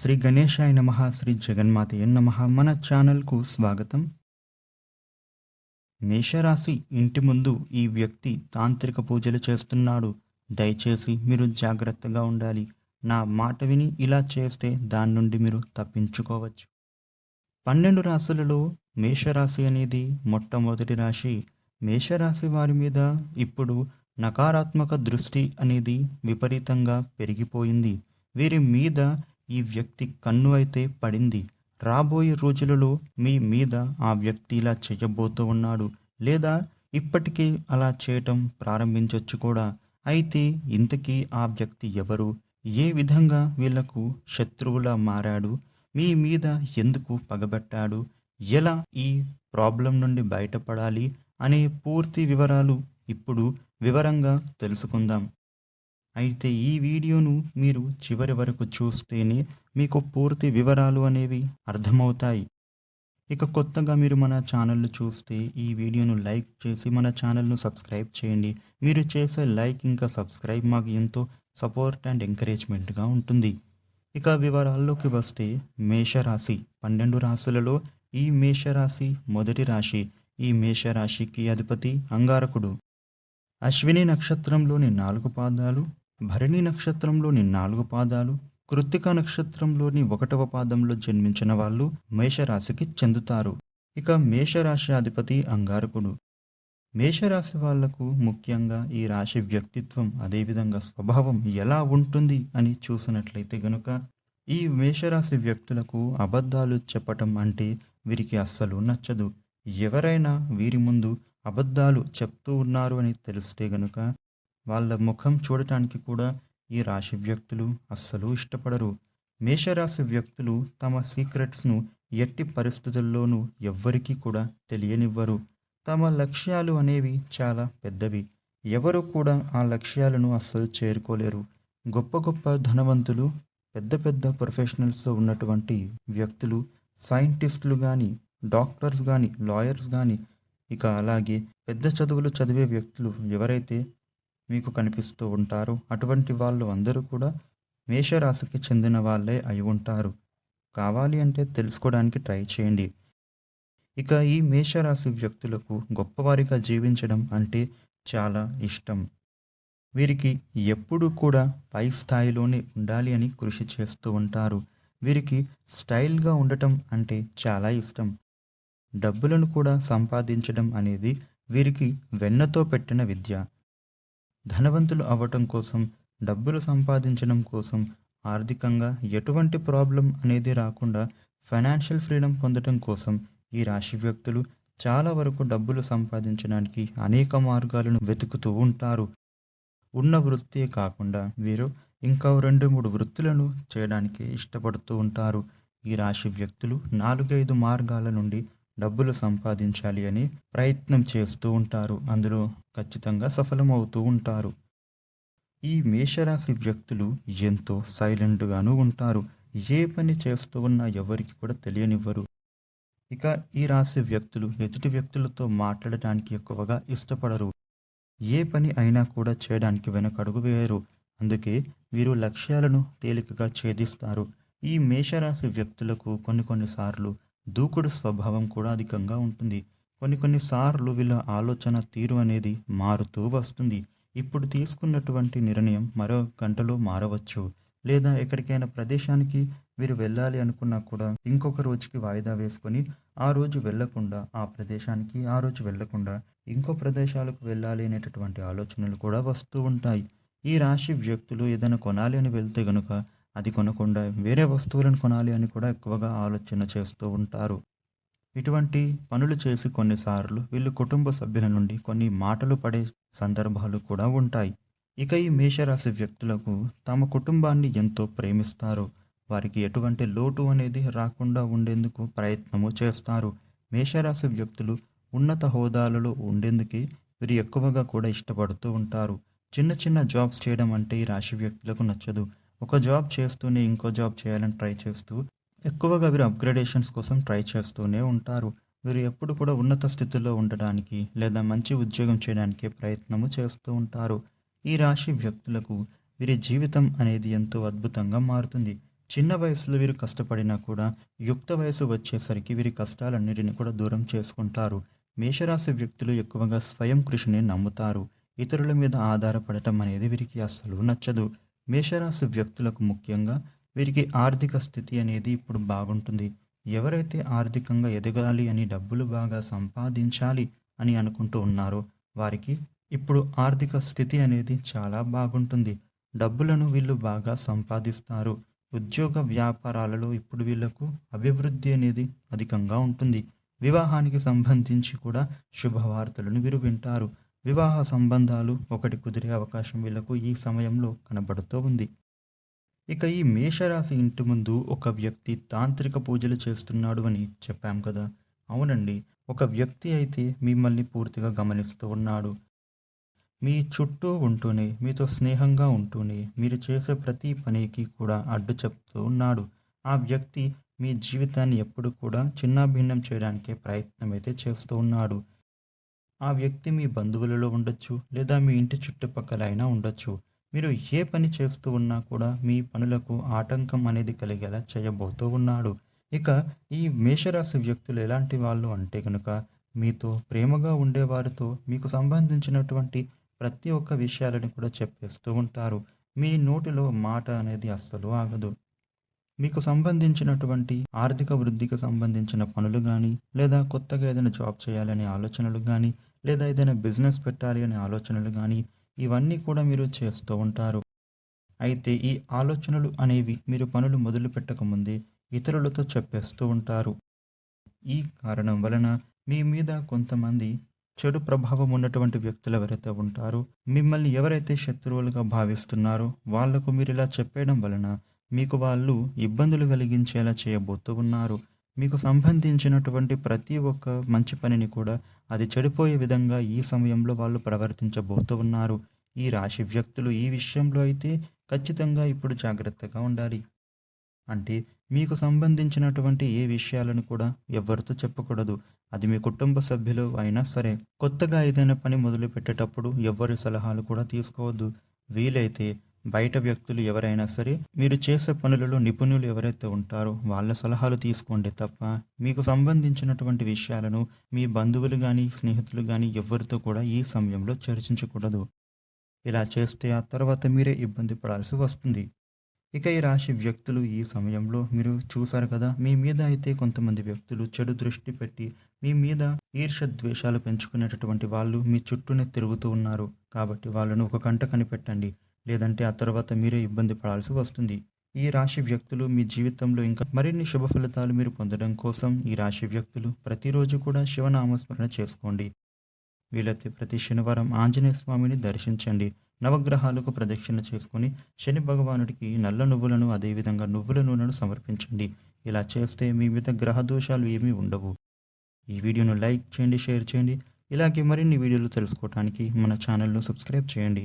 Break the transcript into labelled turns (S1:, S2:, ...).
S1: శ్రీ గణేశాయ నమ శ్రీ జగన్మాతయ నమ. మన ఛానల్కు స్వాగతం. మేషరాశి ఇంటి ముందు ఈ వ్యక్తి తాంత్రిక పూజలు చేస్తున్నాడు. దయచేసి మీరు జాగ్రత్తగా ఉండాలి. నా మాట విని ఇలా చేస్తే దాని నుండి మీరు తప్పించుకోవచ్చు. పన్నెండు రాశులలో మేషరాశి అనేది మొట్టమొదటి రాశి. మేషరాశి వారి మీద ఇప్పుడు నకారాత్మక దృష్టి అనేది విపరీతంగా పెరిగిపోయింది. వీరి మీద ఈ వ్యక్తి కన్ను అయితే పడింది. రాబోయే రోజులలో మీ మీద ఆ వ్యక్తి ఇలా చేయబోతూ ఉన్నాడు. లేదా ఇప్పటికే అలా చేయటం ప్రారంభించవచ్చు కూడా. అయితే ఇంతకీ ఆ వ్యక్తి ఎవరు? ఏ విధంగా వీళ్ళకు శత్రువులా మారాడు? మీ మీద ఎందుకు పగబెట్టాడు? ఎలా ఈ ప్రాబ్లం నుండి బయటపడాలి? అనే పూర్తి వివరాలు ఇప్పుడు వివరంగా తెలుసుకుందాం. అయితే ఈ వీడియోను మీరు చివరి వరకు చూస్తేనే మీకు పూర్తి వివరాలు అనేవి అర్థమవుతాయి. ఇక కొత్తగా మీరు మన ఛానల్ చూస్తే ఈ వీడియోను లైక్ చేసి మన ఛానల్ను సబ్స్క్రైబ్ చేయండి. మీరు చేసే లైక్ ఇంకా సబ్స్క్రైబ్ మాకు ఎంతో సపోర్ట్ అండ్ ఎంకరేజ్మెంట్గా ఉంటుంది. ఇక వివరాల్లోకి వస్తే మేషరాశి. పన్నెండు రాశులలో ఈ మేషరాశి మొదటి రాశి. ఈ మేషరాశికి అధిపతి అంగారకుడు. అశ్విని నక్షత్రంలోని నాలుగు పాదాలు భరణి నక్షత్రంలోని నాలుగు పాదాలు కృత్తిక నక్షత్రంలోని ఒకటవ పాదంలో జన్మించిన వాళ్ళు మేషరాశికి చెందుతారు. ఇక మేషరాశి అధిపతి అంగారకుడు. మేషరాశి వాళ్ళకు ముఖ్యంగా ఈ రాశి వ్యక్తిత్వం అదేవిధంగా స్వభావం ఎలా ఉంటుంది అని చూసినట్లయితే గనుక ఈ మేషరాశి వ్యక్తులకు అబద్ధాలు చెప్పటం అంటే వీరికి అస్సలు నచ్చదు. ఎవరైనా వీరి ముందు అబద్ధాలు చెప్తూ ఉన్నారు అని తెలిస్తే గనుక వాళ్ళ ముఖం చూడటానికి కూడా ఈ రాశి వ్యక్తులు అస్సలు ఇష్టపడరు. మేషరాశి వ్యక్తులు తమ సీక్రెట్స్ను ఎట్టి పరిస్థితుల్లోనూ ఎవ్వరికీ కూడా తెలియనివ్వరు. తమ లక్ష్యాలు అనేవి చాలా పెద్దవి. ఎవరు కూడా ఆ లక్ష్యాలను అస్సలు చేరుకోలేరు. గొప్ప గొప్ప ధనవంతులు పెద్ద పెద్ద ప్రొఫెషనల్స్తో ఉన్నటువంటి వ్యక్తులు సైంటిస్టులు కానీ డాక్టర్స్ కానీ లాయర్స్ కానీ ఇక అలాగే పెద్ద చదువులు చదివే వ్యక్తులు ఎవరైతే మీకు కనిపిస్తూ ఉంటారు. అటువంటి వాళ్ళు అందరూ కూడా మేషరాశికి చెందిన వాళ్ళే అయి ఉంటారు. కావాలి అంటే తెలుసుకోవడానికి ట్రై చేయండి. ఇక ఈ మేషరాశి వ్యక్తులకు గొప్పవారిగా జీవించడం అంటే చాలా ఇష్టం. వీరికి ఎప్పుడూ కూడా పై స్థాయిలోనే ఉండాలి అని కృషి చేస్తూ ఉంటారు. వీరికి స్టైల్గా ఉండటం అంటే చాలా ఇష్టం. డబ్బులను కూడా సంపాదించడం అనేది వీరికి వెన్నతో పెట్టిన విద్య. ధనవంతులు అవ్వటం కోసం డబ్బులు సంపాదించడం కోసం ఆర్థికంగా ఎటువంటి ప్రాబ్లం అనేది రాకుండా ఫైనాన్షియల్ ఫ్రీడమ్ పొందడం కోసం ఈ రాశి వ్యక్తులు చాలా వరకు డబ్బులు సంపాదించడానికి అనేక మార్గాలను వెతుకుతూ ఉంటారు. ఉన్న వృత్తే కాకుండా వీరు ఇంకా రెండు మూడు వృత్తులను చేయడానికి ఇష్టపడుతూ ఉంటారు. ఈ రాశి వ్యక్తులు నాలుగైదు మార్గాల నుండి డబ్బులు సంపాదించాలి అని ప్రయత్నం చేస్తూ ఉంటారు. అందులో ఖచ్చితంగా సఫలమవుతూ ఉంటారు. ఈ మేషరాశి వ్యక్తులు ఎంతో సైలెంట్గాను ఉంటారు. ఏ పని చేస్తూ ఉన్నా ఎవరికి కూడా తెలియనివ్వరు. ఇక ఈ రాశి వ్యక్తులు ఎదుటి వ్యక్తులతో మాట్లాడటానికి ఎక్కువగా ఇష్టపడరు. ఏ పని అయినా కూడా చేయడానికి వెనకడుగు వేయరు. అందుకే వీరు లక్ష్యాలను తేలికగా ఛేదిస్తారు. ఈ మేషరాశి వ్యక్తులకు కొన్ని కొన్నిసార్లు దూకుడు స్వభావం కూడా అధికంగా ఉంటుంది. కొన్ని కొన్నిసార్లు వీళ్ళ ఆలోచన తీరు అనేది మారుతూ వస్తుంది. ఇప్పుడు తీసుకున్నటువంటి నిర్ణయం మరో గంటలో మారవచ్చు. లేదా ఎక్కడికైనా ప్రదేశానికి వీరు వెళ్ళాలి అనుకున్నా కూడా ఇంకొక రోజుకి వాయిదా వేసుకొని ఆ రోజు వెళ్ళకుండా ఆ ప్రదేశానికి ఆ రోజు వెళ్ళకుండా ఇంకో ప్రదేశాలకు వెళ్ళాలి అనేటటువంటి ఆలోచనలు కూడా వస్తూ ఉంటాయి. ఈ రాశి వ్యక్తులు ఏదైనా కొనాలి అని వెళ్తే గనుక అది కొనకుండా వేరే వస్తువులను కొనాలి అని కూడా ఎక్కువగా ఆలోచన చేస్తూ ఉంటారు. ఇటువంటి పనులు చేసి కొన్నిసార్లు వీళ్ళు కుటుంబ సభ్యుల నుండి కొన్ని మాటలు పడే సందర్భాలు కూడా ఉంటాయి. ఇక ఈ మేషరాశి వ్యక్తులకు తమ కుటుంబాన్ని ఎంతో ప్రేమిస్తారు. వారికి ఎటువంటి లోటు అనేది రాకుండా ఉండేందుకు ప్రయత్నము చేస్తారు. మేషరాశి వ్యక్తులు ఉన్నత హోదాలలో ఉండేందుకే వీరు ఎక్కువగా కూడా ఇష్టపడుతూ ఉంటారు. చిన్న చిన్న జాబ్స్ చేయడం అంటే ఈ రాశి వ్యక్తులకు నచ్చదు. ఒక జాబ్ చేస్తూనే ఇంకో జాబ్ చేయాలని ట్రై చేస్తూ ఎక్కువగా వీరు అప్గ్రేడేషన్స్ కోసం ట్రై చేస్తూనే ఉంటారు. వీరు ఎప్పుడు కూడా ఉన్నత స్థితిలో ఉండడానికి లేదా మంచి ఉద్యోగం చేయడానికి ప్రయత్నము చేస్తూ ఉంటారు. ఈ రాశి వ్యక్తులకు వీరి జీవితం అనేది ఎంతో అద్భుతంగా మారుతుంది. చిన్న వయసులో వీరు కష్టపడినా కూడా యుక్త వయసు వచ్చేసరికి వీరి కష్టాలన్నిటిని కూడా దూరం చేసుకుంటారు. మేషరాశి వ్యక్తులు ఎక్కువగా స్వయం కృషిని నమ్ముతారు. ఇతరుల మీద ఆధారపడటం అనేది వీరికి అస్సలు నచ్చదు. మేషరాశి వ్యక్తులకు ముఖ్యంగా వీరికి ఆర్థిక స్థితి అనేది ఇప్పుడు బాగుంటుంది. ఎవరైతే ఆర్థికంగా ఎదగాలి అని డబ్బులు బాగా సంపాదించాలి అని అనుకుంటూ ఉన్నారో వారికి ఇప్పుడు ఆర్థిక స్థితి అనేది చాలా బాగుంటుంది. డబ్బులను వీళ్ళు బాగా సంపాదిస్తారు. ఉద్యోగ వ్యాపారాలలో ఇప్పుడు వీళ్ళకు అభివృద్ధి అనేది అధికంగా ఉంటుంది. వివాహానికి సంబంధించి కూడా శుభవార్తలను వీరు వింటారు. వివాహ సంబంధాలు ఒకటి కుదిరే అవకాశం వీళ్ళకు ఈ సమయంలో కనబడుతూ ఉంది. ఇక ఈ మేషరాశి ఇంటి ముందు ఒక వ్యక్తి తాంత్రిక పూజలు చేస్తున్నాడు అని చెప్పాం కదా. అవునండి ఒక వ్యక్తి అయితే మిమ్మల్ని పూర్తిగా గమనిస్తూ ఉన్నాడు. మీ చుట్టూ ఉంటూనే మీతో స్నేహంగా ఉంటూనే మీరు చేసే ప్రతి పనికి కూడా అడ్డు చెప్తూ ఉన్నాడు. ఆ వ్యక్తి మీ జీవితాన్ని ఎప్పుడు కూడా చిన్నాభిన్నం చేయడానికే ప్రయత్నం అయితే చేస్తూ ఉన్నాడు. ఆ వ్యక్తి మీ బంధువులలో ఉండొచ్చు లేదా మీ ఇంటి చుట్టుపక్కల అయినా ఉండొచ్చు. మీరు ఏ పని చేస్తూ ఉన్నా కూడా మీ పనులకు ఆటంకం అనేది కలిగేలా చేయబోతూ ఉన్నాడు. ఇక ఈ మేషరాశి వ్యక్తులు ఎలాంటి వాళ్ళు అంటే కనుక మీతో ప్రేమగా ఉండేవారితో మీకు సంబంధించినటువంటి ప్రతి ఒక్క విషయాలను కూడా చెప్పేస్తూ ఉంటారు. మీ నోటిలో మాట అనేది అస్సలు ఆగదు. మీకు సంబంధించినటువంటి ఆర్థిక వృద్ధికి సంబంధించిన పనులు కానీ లేదా కొత్తగా ఏదైనా జాబ్ చేయాలనే ఆలోచనలు కానీ లేదా ఏదైనా బిజినెస్ పెట్టాలి అనే ఆలోచనలు కానీ ఇవన్నీ కూడా మీరు చేస్తూ ఉంటారు. అయితే ఈ ఆలోచనలు అనేవి మీరు పనులు మొదలు పెట్టకముందే ఇతరులతో చెప్పేస్తూ ఉంటారు. ఈ కారణం వలన మీ మీద కొంతమంది చెడు ప్రభావం ఉన్నటువంటి వ్యక్తులు ఎవరైతే ఉంటారో మిమ్మల్ని ఎవరైతే శత్రువులుగా భావిస్తున్నారో వాళ్ళకు మీరు ఇలా చెప్పేయడం వలన మీకు వాళ్ళు ఇబ్బందులు కలిగించేలా చేయబోతూ ఉన్నారు. మీకు సంబంధించినటువంటి ప్రతి ఒక్క మంచి పనిని కూడా అది చెడిపోయే విధంగా ఈ సమయంలో వాళ్ళు ప్రవర్తించబోతూ ఉన్నారు. ఈ రాశి వ్యక్తులు ఈ విషయంలో అయితే ఖచ్చితంగా ఇప్పుడు జాగ్రత్తగా ఉండాలి. అంటే మీకు సంబంధించినటువంటి ఏ విషయాలను కూడా ఎవరితో చెప్పకూడదు. అది మీ కుటుంబ సభ్యులు అయినా సరే కొత్తగా ఏదైనా పని మొదలుపెట్టేటప్పుడు ఎవరి సలహాలు కూడా తీసుకోవద్దు. వీలైతే బయట వ్యక్తులు ఎవరైనా సరే మీరు చేసే పనులలో నిపుణులు ఎవరైతే ఉంటారో వాళ్ళ సలహాలు తీసుకోండి తప్ప మీకు సంబంధించినటువంటి విషయాలను మీ బంధువులు కానీ స్నేహితులు కానీ ఎవరితో కూడా ఈ సమయంలో చర్చించకూడదు. ఇలా చేస్తే ఆ తర్వాత మీరే ఇబ్బంది పడాల్సి వస్తుంది. ఇక ఈ రాశి వ్యక్తులు ఈ సమయంలో మీరు చూసారు కదా మీ మీద అయితే కొంతమంది వ్యక్తులు చెడు దృష్టి పెట్టి మీ మీద ఈర్ష ద్వేషాలు పెంచుకునేటటువంటి వాళ్ళు మీ చుట్టూనే తిరుగుతూ ఉన్నారు. కాబట్టి వాళ్ళను ఒక కంట కనిపెట్టండి. లేదంటే ఆ తర్వాత మీరే ఇబ్బంది పడాల్సి వస్తుంది. ఈ రాశి వ్యక్తులు మీ జీవితంలో ఇంకా మరిన్ని శుభ ఫలితాలు మీరు పొందడం కోసం ఈ రాశి వ్యక్తులు ప్రతిరోజు కూడా శివనామస్మరణ చేసుకోండి. వీలైతే ప్రతి శనివారం ఆంజనేయ స్వామిని దర్శించండి. నవగ్రహాలకు ప్రదక్షిణ చేసుకుని శని భగవానుడికి నల్ల నువ్వులను అదేవిధంగా నువ్వుల నూనెను సమర్పించండి. ఇలా చేస్తే మీ మీద గ్రహ దోషాలు ఏమీ ఉండవు. ఈ వీడియోను లైక్ చేయండి షేర్ చేయండి. ఇలాగే మరిన్ని వీడియోలు తెలుసుకోవడానికి మన ఛానల్ను సబ్స్క్రైబ్ చేయండి.